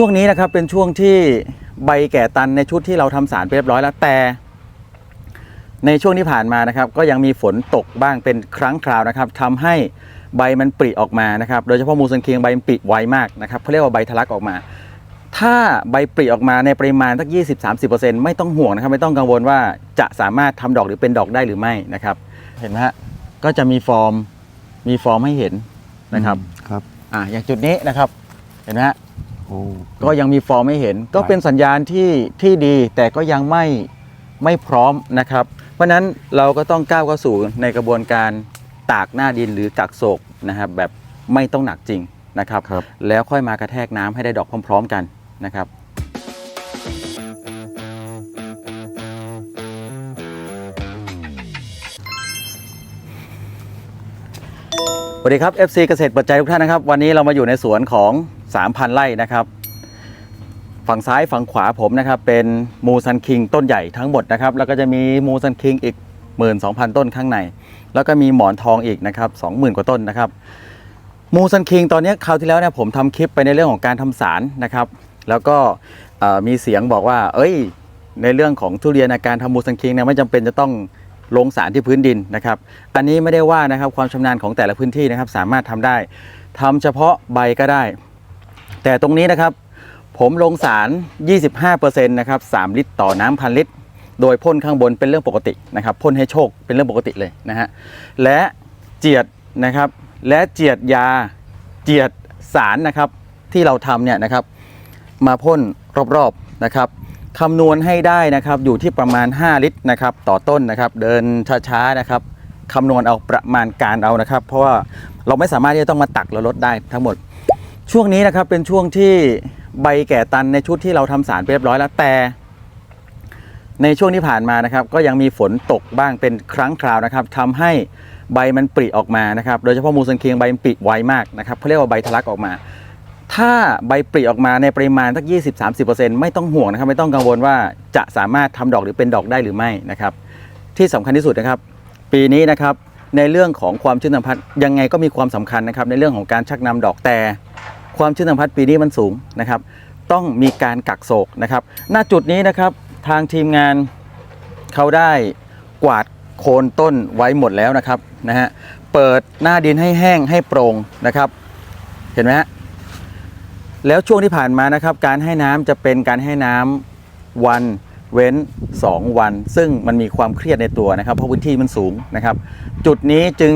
ช่วงนี้นะครับเป็นช่วงที่ใบแก่ตันในชุดที่เราทำสารไปเรียบร้อยแล้วแต่ ในช่วงที่ผ่านมานะครับ ก็ยังมีฝนตกบ้างเป็นครั้งคราวนะครับทำให้ใบมันปริออกมานะครับ โดยเฉพาะมูสันเคียงใบมันปริไวมากนะครับเขาเรียกว่าใบทะลักออกมา ถ้าใบปริออกมาในปริมาณสัก20-30%ไม่ต้องห่วงนะครับ ไม่ต้องกังวลว่าจะสามารถทำดอกหรือเป็นดอกได้หรือไม่นะครับ เห็นไหมฮะก็จะมีฟอร์มมีฟอร์มให้เห็นนะครับครับอ่าอย่างจุดนี้นะครับ เห็นไหมฮะโอ้ ก็ยังมีฟอร์มให้เห็น ก็เป็นสัญญาณที่ที่ดีแต่ก็ยังไม่ไม่พร้อมนะครับ เพราะฉะนั้นเราก็ต้องก้าวเข้าสู่ในกระบวนการตากหน้าดินหรือกักโศกนะครับแบบไม่ต้องหนักจริงนะครับครับแล้วค่อยมากระแทกน้ำให้ได้ดอกพร้อม ๆ กันนะครับสวัสดีครับ FC เกษตรปัจจัยทุกท่านนะครับ วันนี้เรามาอยู่ในสวนของ 3,000 ไร่นะครับ ฝั่งซ้ายฝั่งขวาผมนะครับเป็นมูซันคิงต้นใหญ่ทั้งหมดนะครับ แล้วก็จะมีมูซันคิงอีก 12,000 ต้นข้างใน แล้วก็มีหมอนทองอีกนะครับ20,000 กว่าต้นนะครับมูซันคิงตอนนี้คราวที่แล้วเนี่ยผมทำคลิปไปในเรื่องของการทำสารนะครับ แล้วก็มีเสียงบอกว่า เอ้ย ในเรื่องของทุเรียนอาการทำมูซันคิงเนี่ยไม่จำเป็นจะต้องลงสารที่พื้นดินนะครับ อันนี้ไม่ได้ว่านะครับความชำนาญของแต่ละพื้นที่นะครับ สามารถทำได้ทำเฉพาะใบก็ได้ แต่ตรงนี้นะครับ ผมลงสาร 25%นะครับ3ลิตรต่อน้ำพันลิตร โดยพ่นข้างบนเป็นเรื่องปกตินะครับพ่นให้โชคเป็นเรื่องปกติเลยนะฮะและเจียดนะครับและเจียดยาเจียดสารนะครับที่เราทำเนี่ยนะครับมาพ่นรอบๆนะครับคำนวณให้ได้นะครับอยู่ที่ประมาณ 5 ลิตรนะครับต่อต้นนะครับเดินช้าๆนะครับคำนวณเอาประมาณการเอานะครับ เพราะว่าเราไม่สามารถที่จะต้องมาตักแล้วลดได้ทั้งหมด ช่วงนี้นะครับเป็นช่วงที่ใบแก่ตันในชุดที่เราทำสารไปเรียบร้อยแล้วแต่ ในช่วงที่ผ่านมานะครับ ก็ยังมีฝนตกบ้างเป็นครั้งคราวนะครับทำให้ใบมันปริออกมานะครับ โดยเฉพาะมูสันเคียงใบมันปริไวมากนะครับเขาเรียกว่าใบทะลักออกมา ถ้าใบปริออกมาในปริมาณสัก 20-30%ไม่ต้องห่วงนะครับ ไม่ต้องกังวลว่าจะสามารถทำดอกหรือเป็นดอกได้หรือไม่นะครับ ที่สำคัญที่สุดนะครับ ปีนี้นะครับในเรื่องของความชื้นสัมผัสยังไงก็มีความสำคัญนะครับในเรื่องของการชักนำดอกแต่ ความชื้นสัมผัสปีนี้มันสูงนะครับ ต้องมีการกักโศกนะครับ หน้าจุดนี้นะครับทางทีมงานเขาได้กวาดโคนต้นไว้หมดแล้วนะครับนะฮะเปิดหน้าดินให้แห้งให้โปร่งนะครับ เห็นไหมฮะแล้วช่วงที่ผ่านมานะครับ การให้น้ำจะเป็นการให้น้ำวันเว้น 2 วัน ซึ่งมันมีความเครียดในตัวนะครับ เพราะพื้นที่มันสูงนะครับ จุดนี้จึง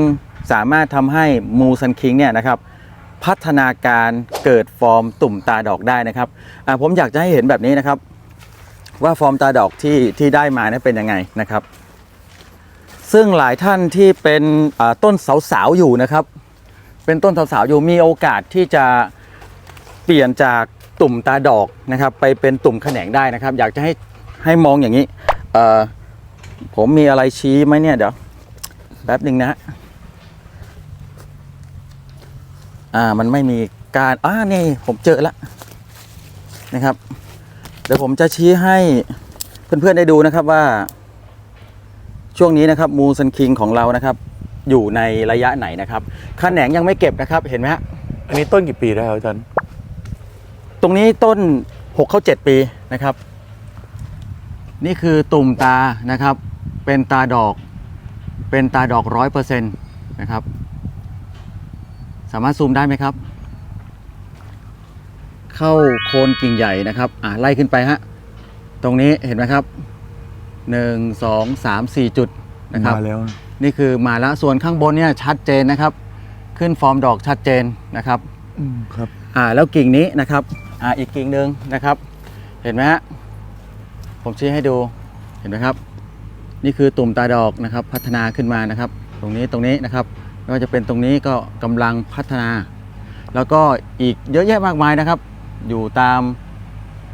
สามารถทำให้มูซันคิงเนี่ยนะครับ พัฒนาการเกิดฟอร์มตุ่มตาดอกได้นะครับผมอยากจะให้เห็นแบบนี้นะครับ ว่าฟอร์มตาดอกที่ที่ได้มาเนี่ยเป็นยังไงนะครับ ซึ่งหลายท่านที่เป็นต้นสาวๆอยู่นะครับ เป็นต้นสาวๆอยู่มีโอกาสที่จะเปลี่ยนจากตุ่มตาดอกนะครับ ไปเป็นตุ่มแขนงได้นะครับ อยากจะให้ให้มองอย่างนี้ผมมีอะไรชี้ไหมเนี่ยเดี๋ยวแป๊บหนึ่งนะฮะ อ่ามันไม่มีการอ่านี่ผมเจอแล้วนะครับ เดี๋ยวผมจะชี้ให้เพื่อนๆได้ดูนะครับว่า ช่วงนี้นะครับมูซันคิงของเรานะครับ อยู่ในระยะไหนนะครับขแขนงยังไม่เก็บนะครับเห็นไหมฮะอันนี้ต้นกี่ปีแล้วครับอาจารย์ตรงนี้ต้น6เข้า7ปีนะครับ นี่คือตุ่มตานะครับ เป็นตาดอก เป็นตาดอกร้อยเปอร์เซ็นต์นะครับ สามารถซูมได้ไหมครับ เข้าโคนกิ่งใหญ่นะครับอ่าไล่ขึ้นไปฮะตรงนี้เห็นไหมครับหนึ่งสองสามสี่จุดนะครับมาแล้วนี่คือมาแล้วส่วนข้างบนเนี่ยชัดเจนนะครับ ขึ้นฟอร์มดอกชัดเจนนะครับอืมครับอ่าแล้วกิ่งนี้นะครับอ่าอีกกิ่งหนึ่งนะครับ เห็นไหมฮะผมชี้ให้ดูเห็นไหมครับ นี่คือตุ่มตาดอกนะครับ พัฒนาขึ้นมานะครับ ตรงนี้ตรงนี้นะครับ ไม่ว่าจะเป็นตรงนี้ก็กำลังพัฒนา แล้วก็อีกเยอะแยะมากมายนะครับ อยู่ตาม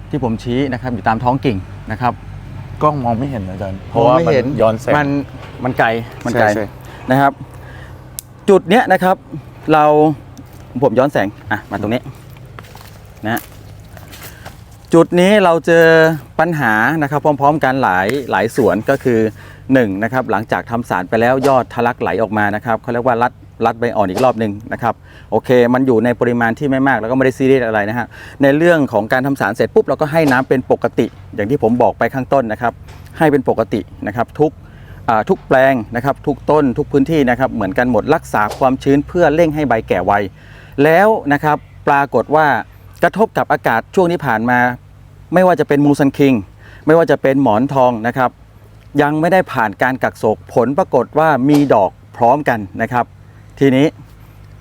ที่ผมชี้นะครับ อยู่ตามท้องกิ่งนะครับ กล้องมองไม่เห็นอาจารย์เพมอราะงว่าไม่มันเห็นย้อนแสงมันมันไกลมันไกลใช่ใช่ นะครับ จุดเนี้ยนะครับ เราผมย้อนแสงอะมาตรงนี้นะฮะจุดนี้เราเจอปัญหานะครับ พร้อม ๆ กันหลายหลายสวนก็คือ 1นะครับหลังจากทำสารไปแล้วยอดทะลักไหลออกมานะครับเขาเรียกว่ารัดรัดใบอ่อนอีกรอบหนึ่งนะครับโอเค มันอยู่ในปริมาณที่ไม่มากแล้วก็ไม่ได้ซีเรียสอะไรนะฮะในเรื่องของการทำสารเสร็จปุ๊บเราก็ให้น้ำเป็นปกติ อย่างที่ผมบอกไปข้างต้นนะครับ ให้เป็นปกตินะครับทุกทุกแปลงนะครับทุกต้นทุกพื้นที่นะครับเหมือนกันหมดรักษาความชื้นเพื่อเร่งให้ใบแก่ไวแล้วนะครับปรากฏว่ากระทบกับอากาศช่วงที่ผ่านมา ไม่ว่าจะเป็นมูซันคิง ไม่ว่าจะเป็นหมอนทองนะครับ ยังไม่ได้ผ่านการกักโศกผลปรากฏว่ามีดอกพร้อมกันนะครับ ทีนี้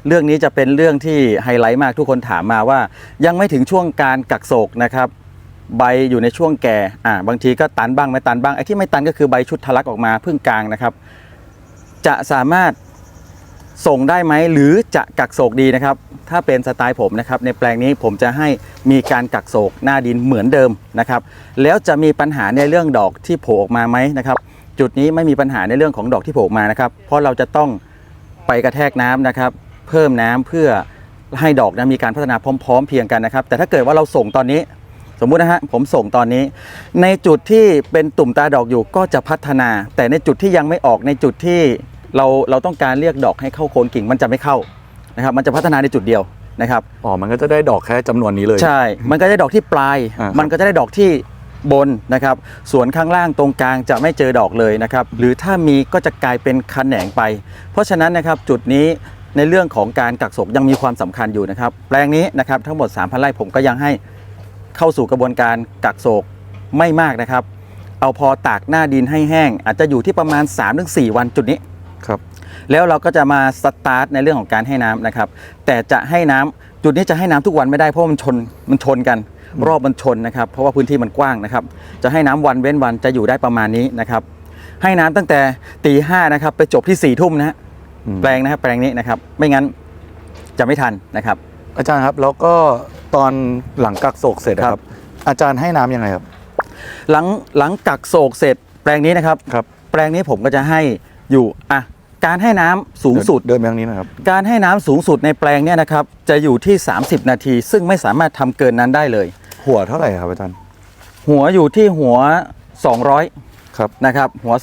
เรื่องนี้จะเป็นเรื่องที่ไฮไลท์มากทุกคนถามมาว่า ยังไม่ถึงช่วงการกักโศกนะครับ ใบอยู่ในช่วงแก่อ่าบางทีก็ตันบ้างไม่ตันบ้างไอ้ที่ไม่ตันก็คือใบชุดทะลักออกมาพึ่งกลางนะครับ จะสามารถ ส่งได้ไหมหรือจะกักโศกดีนะครับ ถ้าเป็นสไตล์ผมนะครับในแปลงนี้ผมจะให้มีการกักโศกหน้าดินเหมือนเดิมนะครับ แล้วจะมีปัญหาในเรื่องดอกที่โผล่ออกมาไหมนะครับ จุดนี้ไม่มีปัญหาในเรื่องของดอกที่โผล่มานะครับ เพราะเราจะต้องไปกระแทกน้ำนะครับ เพิ่มน้ำเพื่อให้ดอกนะมีการพัฒนาพร้อม ๆ เพียงกันนะครับ แต่ถ้าเกิดว่าเราส่งตอนนี้สมมุตินะฮะผมส่งตอนนี้ ในจุดที่เป็นตุ่มตาดอกอยู่ก็จะพัฒนา แต่ในจุดที่ยังไม่ออกในจุดที่ เราเราต้องการเรียกดอกให้เข้าโคนกิ่งมันจะไม่เข้านะครับมันจะพัฒนาในจุดเดียวนะครับอ๋อมันก็จะได้ดอกแค่จำนวนนี้เลย ใช่ มันก็จะได้ดอกที่ปลาย อ่าครับ มันก็จะได้ดอกที่บนนะครับ ส่วนข้างล่างตรงกลางจะไม่เจอดอกเลยนะครับ หรือถ้ามีก็จะกลายเป็นขแขนงไป เพราะฉะนั้นนะครับจุดนี้ในเรื่องของการกักศกยังมีความสำคัญอยู่นะครับ แปลงนี้นะครับทั้งหมด 3,000ไร่ผมก็ยังให้เข้าสู่กระบวนการกักโศกไม่มากนะครับ เอาพอตากหน้าดินให้แห้ง อาจจะอยู่ที่ประมาณ 3-4 วันจุดนี้ ครับ แล้วเราก็จะมาสตาร์ทในเรื่องของการให้น้ำนะครับ แต่จะให้น้ำจุดนี้จะให้น้ำทุกวันไม่ได้เพราะว่ามันชนมันชนกัน รอบมันชนนะครับ เพราะว่าพื้นที่มันกว้างนะครับ จะให้น้ำวันเว้นวันจะอยู่ได้ประมาณนี้นะครับ ให้น้ำตั้งแต่ตีห้านะครับ ไปจบที่สี่ทุ่มนะฮะอืมแปลงนะครับแปลงนี้นะครับ ไม่งั้นจะไม่ทันนะครับ อาจารย์ครับแล้วก็ตอนหลังกักโศกเสร็จอะคครัรับบอาจารย์ให้น้ำยังไงครับ หลังหลังกักโศกเสร็จแปลงนี้นะครับครับ แปลงนี้ผมก็จะให้ อยู่อะการให้น้ำสูงสุดเดินไปทางนี้นะครับ การให้น้ำสูงสุดในแปลงเนี่ยนะครับจะอยู่ที่ 30 นาที ซึ่งไม่สามารถทำเกินนั้นได้เลย หัวเท่าไหร่ครับอาจารย์หัวอยู่ที่หัว 200ครับนะครับหัว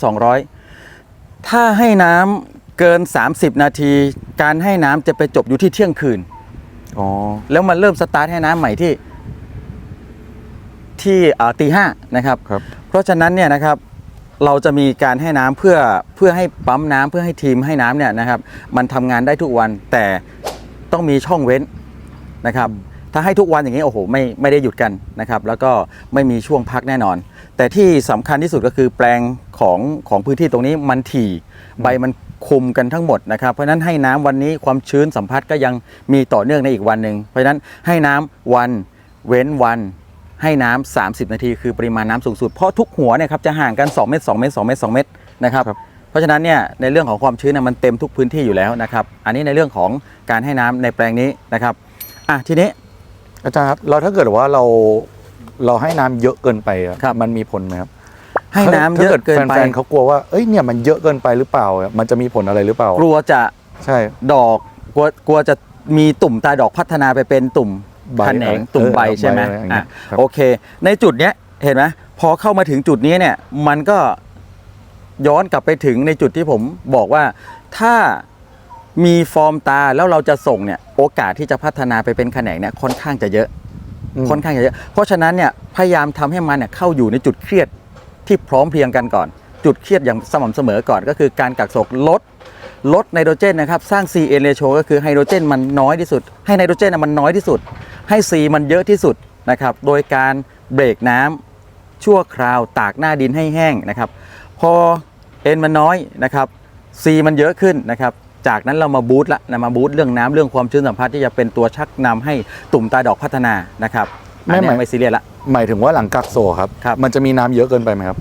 200 ถ้าให้น้ำเกิน 30 นาที การให้น้ำจะไปจบอยู่ที่เที่ยงคืนอ๋อแล้วมันเริ่มสตาร์ทให้น้ำใหม่ที่ที่อ่าตีห้านะครับครับ เพราะฉะนั้นเนี่ยนะครับ เราจะมีการให้น้ำเพื่อเพื่อให้ปั๊มน้ำเพื่อให้ทีมให้น้ำเนี่ยนะครับ มันทำงานได้ทุกวันแต่ต้องมีช่องเว้นนะครับ ถ้าให้ทุกวันอย่างนี้โอ้โหไม่ไม่ได้หยุดกันนะครับ แล้วก็ไม่มีช่วงพักแน่นอน แต่ที่สำคัญที่สุดก็คือแปลงของของพื้นที่ตรงนี้มันถี่ใบมันคุมกันทั้งหมดนะครับ เพราะฉะนั้นให้น้ำวันนี้ความชื้นสัมผัสก็ยังมีต่อเนื่องในอีกวันหนึ่งเพราะฉะนั้นให้น้ำวันเว้นวัน ให้น้ำ30 นาที คือปริมาณน้ำสูงสุด เพราะทุกหัวเนี่ยครับจะห่างกัน 2 เมตร 2 เมตร 2 เมตร 2 เมตรนะครับครับเพราะฉะนั้นเนี่ยในเรื่องของความชื้นเนยมันเต็มทุกพื้นที่อยู่แล้วนะครับ อันนี้ในเรื่องของการให้น้ำในแปลงนี้นะครับ อะทีนี้อาจารย์ครับเราถ้าเกิดว่าเราเราให้น้ำเยอะเกินไปอะครับมันมีผลไหมครับ ให้น้ำเยอะเกินไปแฟนๆเขากลัวว่าเอ้ยเนี่ยมันเยอะเกินไปหรือเปล่าอะมันจะมีผลอะไรหรือเปล่า กลัวจะใช่ดอกกลัวกลัวจะมีตุ่มตาดอกพัฒนาไปเป็นตุ่มใบ แขนงตุ่มใบเออใช่ไหมใบอะไรอย่างเงี้อะยครับโอเค ในจุดเนี้ยเห็นไหมพอเข้ามาถึงจุดนี้เนี่ย มันก็ย้อนกลับไปถึงในจุดที่ผมบอกว่าถ้ามีฟอร์มตาแล้วเราจะส่งเนี่ย โอกาสที่จะพัฒนาไปเป็นแขนงเนี่ยค่อนข้างจะเยอะอืมค่อนข้างจะเยอะ เพราะฉะนั้นเนี่ยพยายามทำให้มันเนี่ยเข้าอยู่ในจุดเครียดที่พร้อมเพรียงกันก่อน จุดเครียดอย่างสม่ำเสมอก่อนก็คือการกักโศกลดลดไนโตรเจนนะครับ สร้าง C N ratio ก็คือไฮโดรเจนมันน้อยที่สุด ให้ไนโตรเจนน่ะมันน้อยที่สุด ให้ C มันเยอะที่สุดนะครับ โดยการเบรกน้ำชั่วคราวตากหน้าดินให้แห้งนะครับ พอ N มันน้อยนะครับ C มันเยอะขึ้นนะครับ จากนั้นเรามาบูตละนะมาบูตเรื่องน้ำเรื่องความชื้นสัมพัทธ์ที่จะเป็นตัวชักนำให้ตุ่มตาดอกพัฒนานะครับอันไม่เนี้หมายยไม่ซีเรียสละหมายถึงว่าหลังกักโศกครับครับมันจะมีน้ำเยอะเกินไปไหมครับ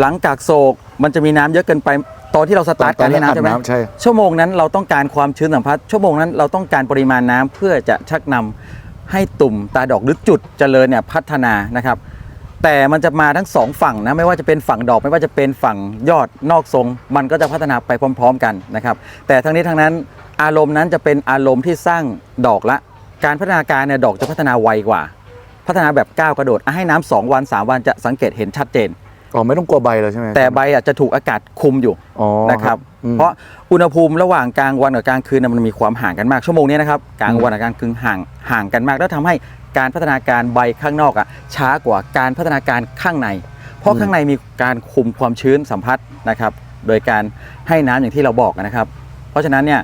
หลังจากโศกมันจะมีน้ำเยอะเกินไปตอนที่เราสตาร์ทการให้น้ำใช่ไหมตอนใช่ชั่วโมงนั้นเราต้องการความชื้นสัมพัทธ์ชั่วโมงนั้นเราต้องการปริมาณน้ำเพื่อจะชักนำ ให้ตุ่มตาดอกหรือจุดเจริญเนี่ยพัฒนานะครับ แต่มันจะมาทั้งสองฝั่งนะไม่ว่าจะเป็นฝั่งดอกไม่ว่าจะเป็นฝั่งยอดนอกทรง มันก็จะพัฒนาไปพร้อม ๆ กันนะครับแต่ทั้งนี้ทั้งนั้นอารมณ์นั้นจะเป็นอารมณ์ที่สร้างดอกละ การพัฒนาการเนี่ยดอกจะพัฒนาไวกว่า พัฒนาแบบก้าวกระโดดให้น้ำสองวัน 3 วันจะสังเกตเห็นชัดเจน อ๋อไม่ต้องกลัวใบเลยใช่ไหมแต่ใบอาจจะถูกอากาศคุมอยู่อ๋อนะครับอืมเพราะอุณหภูมิระหว่างกลางวันกับกลางคืนน่ะมันมีความห่างกันมากชั่วโมงนี้นะครับกลางวันกับกลางคืนห่างห่างกันมาก แล้วทำให้การพัฒนาการใบข้างนอกอะช้ากว่าการพัฒนาการข้างใน เพราะข้างในมีการคุมความชื้นสัมผัสนะครับ โดยการให้น้ำอย่างที่เราบอกนะครับ เพราะฉะนั้นเนี่ย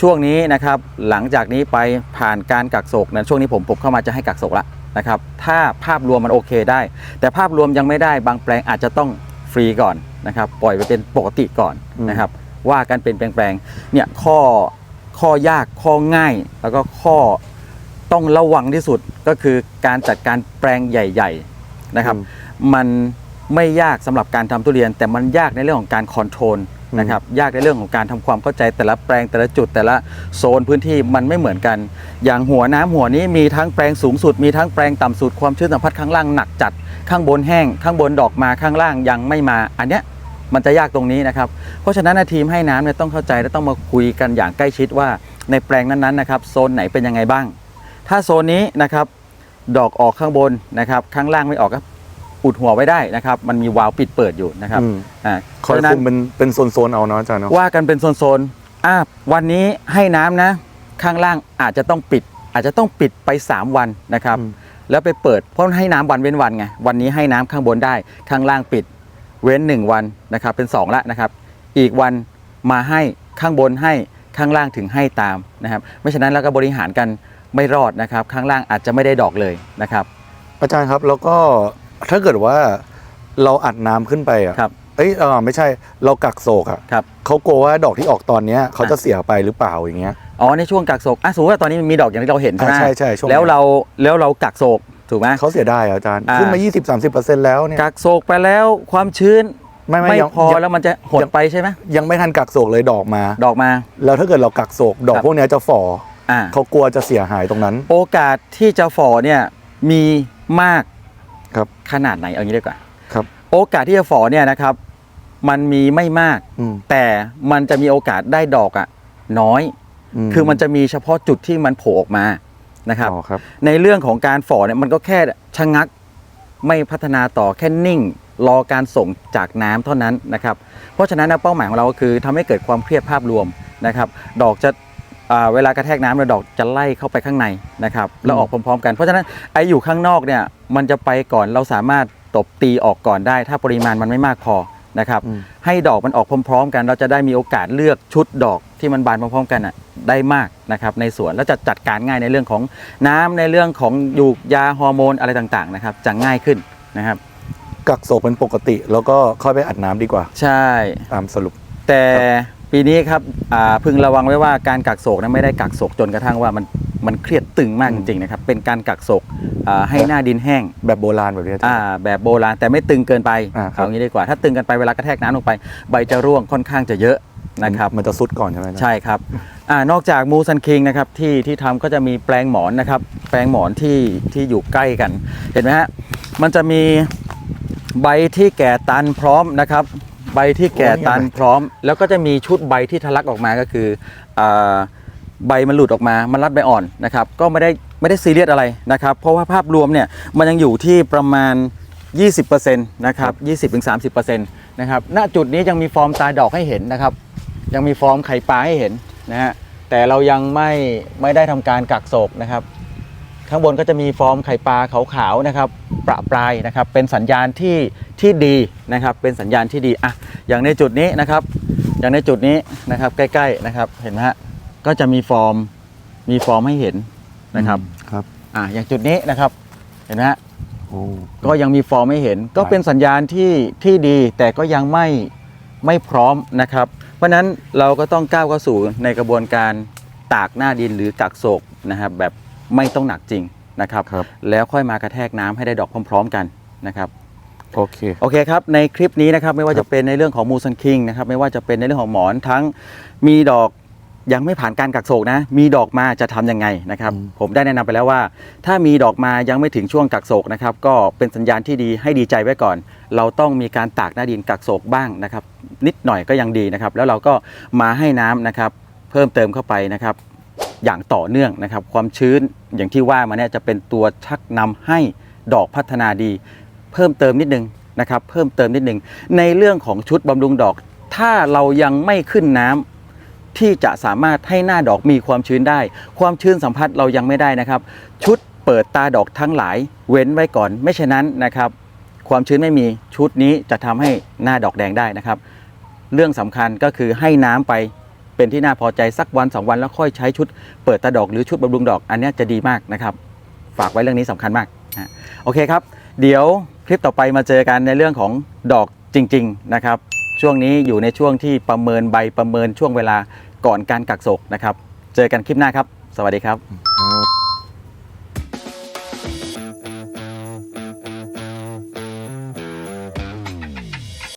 ช่วงนี้นะครับหลังจากนี้ไปผ่านการกักโศกนะช่วงนี้ผมผมเข้ามาจะให้กักโศกละ นะครับ ถ้าภาพรวมมันโอเคได้ แต่ภาพรวมยังไม่ได้บางแปลงอาจจะต้องฟรีก่อนนะครับ ปล่อยไปเป็นปกติก่อนนะครับ ว่ากันเป็นแปลงๆเนี่ยข้อข้อยากข้อง่ายแล้วก็ข้อต้องระวังที่สุดก็คือการจัดการแปลงใหญ่ ๆนะครับ มันไม่ยากสำหรับการทำทุเรียน แต่มันยากในเรื่องของการคอนโทรล นะครับยากในเรื่องของการทำความเข้าใจแต่ละแปลงแต่ละจุดแต่ละโซนพื้นที่มันไม่เหมือนกัน อย่างหัวน้ำหัวนี้มีทั้งแปลงสูงสุดมีทั้งแปลงต่ำสุดความชื้นสัมผัสข้างล่างหนักจัด ข้างบนแห้ง ข้างบนดอกมาข้างล่างยังไม่มา อันเนี้ยมันจะยากตรงนี้นะครับ เพราะฉะนั้นทีมให้น้ำเนี่ยต้องเข้าใจและต้องมาคุยกันอย่างใกล้ชิดว่าในแปลงนั้นๆนะครับโซนไหนเป็นยังไงบ้าง ถ้าโซนนี้นะครับดอกออกข้างบนนะครับข้างล่างไม่ออกก็ อุดหัวไว้ได้นะครับ มันมีวาล์วปิดเปิดอยู่นะครับอืมอ่าคเพอยราะฉะนั้คุนมเป็นเป็นโซนๆเอาเนาะอาจารย์เนาะว่ากันเป็นโซนๆอะวันนี้ให้น้ำนะ ข้างล่างอาจจะต้องปิด อาจจะต้องปิดไป 3 วันนะครับอืมแล้วไปเปิดเพราะให้น้ำวันเว้นวันไงวันนี้ให้น้ำข้างบนได้ ข้างล่างปิด เว้น 1 วันนะครับ เป็น 2 ละนะครับ อีกวันมาให้ข้างบนให้ข้างล่างถึงให้ตามนะครับไม่ฉะนั้นแล้วก็บริหารกันไม่รอดนะครับ ข้างล่างอาจจะไม่ได้ดอกเลยนะครับ อาจารย์ครับแล้วก็ ถ้าเกิดว่าเราอัดน้ำขึ้นไปอะครับ เอ้ยเออไม่ใช่เรากักโศกอะครับ เขากลัวว่าดอกที่ออกตอนเนี้ยเขาจะเสียไปหรือเปล่าอย่างเงี้ย อ๋อในช่วงกักโศกอะสมมติว่าตอนนี้มันมีดอกอย่างที่เราเห็นใช่ไหมอ่าใช่ใช่ช่วงนั้นแล้วเราแล้วเรากักโศกถูกไหม เขาเสียดายอะอาจารย์อ่า ขึ้นมา 20-30%แล้วเนี่ย กักโศกไปแล้วความชื้นไม่ไม่ไม่ยังพอยัง แล้วมันจะหดไปใช่ไหมยังไม่ทันกักโศกเลยดอกมา ดอกมา แล้วถ้าเกิดเรากักโศกดอกครับ พวกเนี้ยจะฝ่ออ่าเขากลัวจะเสียหายตรงนั้น โอกาสที่จะฝ่อเนี่ยมีมาก ครับ ขนาดไหนเอางี้ดีกว่าครับ โอกาสที่จะฝ่อเนี่ยนะครับ มันมีไม่มาก อืม แต่มันจะมีโอกาสได้ดอกอะน้อยคือมันจะมีเฉพาะจุดที่มันโผล่ออกมานะครับ อ๋อครับ ในเรื่องของการฝ่อเนี่ยมันก็แค่ชะงักไม่พัฒนาต่อแค่นิ่ง รอการส่งจากน้ำเท่านั้นนะครับ เพราะฉะนั้นนะเป้าหมายของเราก็คือทำให้เกิดความเครียดภาพรวมนะครับ ดอกจะอ่า เวลากระแทกน้ำแล้วดอกจะไล่เข้าไปข้างในนะครับแล้วออกพร้อมๆ กัน เพราะฉะนั้นไออยู่ข้างนอกเนี่ยมันจะไปก่อนเราสามารถตบตีออกก่อนได้ ถ้าปริมาณมันไม่มากพอนะครับอืมให้ดอกมันออกพร้อม ๆ กันเราจะได้มีโอกาสเลือกชุดดอกที่มันบานพร้อมๆ กันอะได้มากนะครับในสวนแล้วจะจัดการง่ายในเรื่องของน้ำในเรื่องของยูกยาฮอร์โมนอะไรต่างๆนะครับจะง่ายขึ้นนะครับกักโศกเป็นปกติ แล้วก็ค่อยไปอัดน้ำดีกว่า ใช่ตามสรุป แต่ ปีนี้ครับอ่าพึงระวังไว้ว่าการกักโศกนั้นไม่ได้กักโศกจนกระทั่งว่ามันมันเครียดตึงมากอืจมริงๆนะครับเป็นการกักโศกอ่าให้หน้าดินแห้ง แบบโบราณแบบนี้อาจารอ่าย์ แบบโบราณแต่ไม่ตึงเกินไปอ่าครับ เอางี้ดีกว่า ถ้าตึงเกันไปเวลากระแทกน้ำลงไป ใบจะร่วงค่อนข้างจะเยอะนะครับ มันจะซุดก่อนใช่ไหมอาจารย์ ใช่ครับอานอกจากมูซันคิงนะครับที่ที่ทำก็จะมีแปลงหมอนนะครับ แปลงหมอนที่ที่อยู่ใกล้กัน เห็นไหมฮะมันจะมีใบที่แก่ตันพร้อมนะครับ ใบที่แก่ตันพร้อม แล้วก็จะมีชุดใบที่ทะลักออกมาก็คืออใบมันหลุดออกมา มันรัดใบอ่อนนะครับ ก็ไม่ได้ไม่ได้ซีเรียสอะไรนะครับ เพราะว่าภาพรวมเนี่ยมันยังอยู่ที่ประมาณ 20%นะครับ20-30%นะครับ ณ จุดนี้ยังมีฟอร์มตาดอกให้เห็นนะครับ ยังมีฟอร์มไข่ปลาให้เห็นนะฮะ แต่เรายังไม่ไม่ได้ทำการกักโศกนะครับ ข้างบนก็จะมีฟอร์มไข่ปลาขาวๆนะครับประปรายนะครับ เป็นสัญญาณที่ที่ดีนะครับ เป็นสัญญาณที่ดีอะอย่างในจุดนี้นะครับ อย่างในจุดนี้นะครับใกล้ๆนะครับเห็นไหมฮะก็จะมีฟอร์มมีฟอร์มให้เห็นนะครับครับอะอย่างจุดนี้นะครับเห็นไหมฮะโอ้ก็ยังมีฟอร์มให้เห็น ก็เป็นสัญญาณที่ที่ดีแต่ก็ยังไม่ไม่พร้อมนะครับ เพราะฉะนั้นเราก็ต้องก้าวเข้าสู่ในกระบวนการตากหน้าดินหรือกักโศกนะครับแบบ ไม่ต้องหนักจริงนะครับ ครับ แล้วค่อยมากระแทกน้ำให้ได้ดอกพร้อม ๆ กันนะครับ โอเค โอเคครับ ในคลิปนี้นะครับไม่ว่าครัจะบเป็นในเรื่องของมูซันคิงนะครับไม่ว่าจะเป็นในเรื่องของหมอนทั้งมีดอกยังไม่ผ่านการกักโศกนะ มีดอกมาจะทำยังไงนะครับ อืม ผมได้แนะนำไปแล้วว่า ถ้ามีดอกมายังไม่ถึงช่วงกักโศกนะครับ ก็เป็นสัญญาณที่ดีให้ดีใจไว้ก่อน เราต้องมีการตากหน้าดินกักโศกบ้างนะครับ นิดหน่อยก็ยังดีนะครับ แล้วเราก็มาให้น้ำนะครับ เพิ่มเติมเข้าไปนะครับ อย่างต่อเนื่องนะครับ ความชื้นอย่างที่ว่ามาเนี่ยจะเป็นตัวชักนำให้ดอกพัฒนาดี เพิ่มเติมนิดนึงนะครับ เพิ่มเติมนิดนึง ในเรื่องของชุดบำรุงดอก ถ้าเรายังไม่ขึ้นน้ำที่จะสามารถให้หน้าดอกมีความชื้นได้ ความชื้นสัมผัสเรายังไม่ได้นะครับ ชุดเปิดตาดอกทั้งหลาย เว้นไว้ก่อน ไม่เช่นนั้นนะครับ ความชื้นไม่มีชุดนี้จะทำให้หน้าดอกแดงได้นะครับ เรื่องสำคัญก็คือให้น้ำไป เป็นที่น่าพอใจสักวันสองวันแล้วค่อยใช้ชุดเปิดตาดอกหรือชุดบำรุงดอกอันนี้จะดีมากนะครับ ฝากไว้เรื่องนี้สำคัญมากนะโอเคครับ เดี๋ยวคลิปต่อไปมาเจอกันในเรื่องของดอกจริง ๆนะครับ ช่วงนี้อยู่ในช่วงที่ประเมินใบประเมินช่วงเวลาก่อนการกักโศกนะครับ เจอกันคลิปหน้าครับ สวัสดีครับ